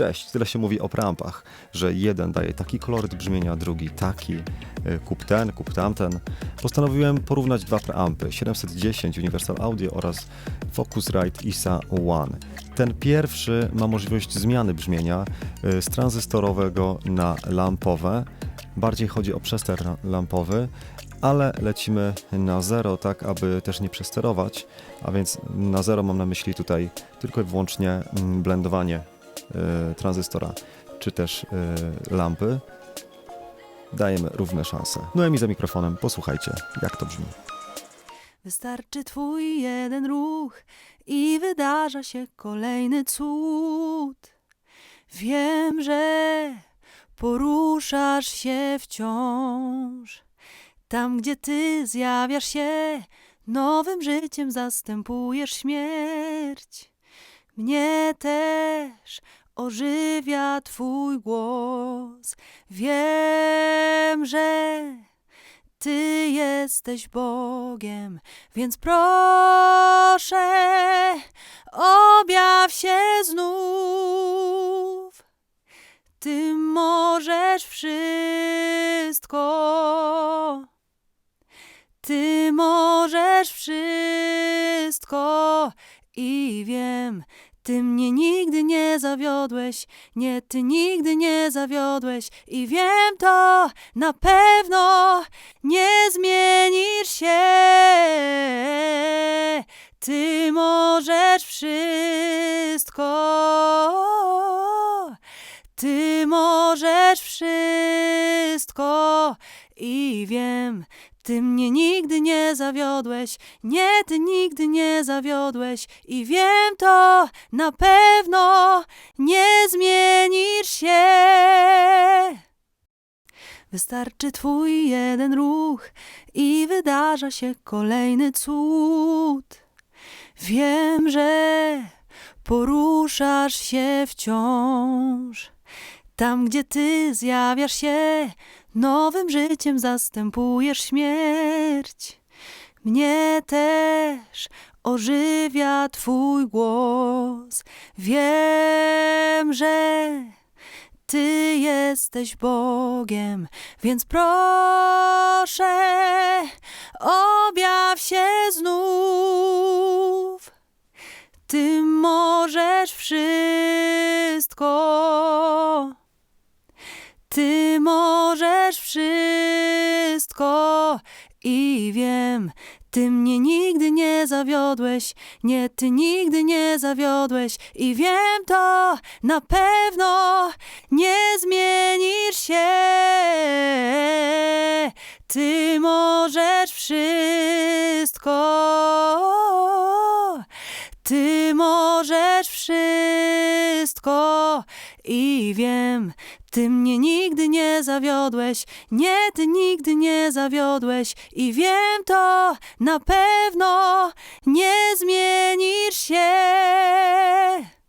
Cześć, tyle się mówi o preampach, że jeden daje taki koloryt brzmienia, drugi taki, y, kup ten, kup tamten. Postanowiłem porównać dwa preampy, 710 Universal Audio oraz Focusrite ISA One. Ten pierwszy ma możliwość zmiany brzmienia y, z tranzystorowego na lampowe. Bardziej chodzi o przester lampowy, ale lecimy na zero, tak aby też nie przesterować, a więc na zero mam na myśli tutaj tylko i wyłącznie mm, blendowanie tranzystora czy też y, lampy. Dajemy równe szanse. No i za mikrofonem, posłuchajcie, jak to brzmi. Wystarczy twój jeden ruch i wydarza się kolejny cud. Wiem, że poruszasz się wciąż. Tam, gdzie ty zjawiasz się, nowym życiem zastępujesz śmierć. Mnie też ożywia twój głos. Wiem, że ty jesteś Bogiem, więc proszę, objaw się znów. Ty możesz wszystko. Ty możesz wszystko i wiem, ty mnie nigdy nie zawiodłeś, nie, ty nigdy nie zawiodłeś i wiem to na pewno, nie zmienisz się. Ty możesz wszystko. Ty możesz wszystko i wiem, ty mnie nigdy nie zawiodłeś, nie, ty nigdy nie zawiodłeś i wiem to na pewno, nie zmienisz się. Wystarczy twój jeden ruch i wydarza się kolejny cud. Wiem, że poruszasz się wciąż. Tam, gdzie ty zjawiasz się, nowym życiem zastępujesz śmierć. Mnie też ożywia twój głos. Wiem, że ty jesteś Bogiem, więc proszę, objaw się znów. Ty możesz wszystko. Ty możesz wszystko i wiem, ty mnie nigdy nie zawiodłeś, nie, ty nigdy nie zawiodłeś. I wiem to na pewno, nie zmienisz się. Ty możesz wszystko. Ty możesz wszystko. I wiem, ty mnie nigdy nie zawiodłeś, nie, ty nigdy nie zawiodłeś i wiem to na pewno, nie zmienisz się.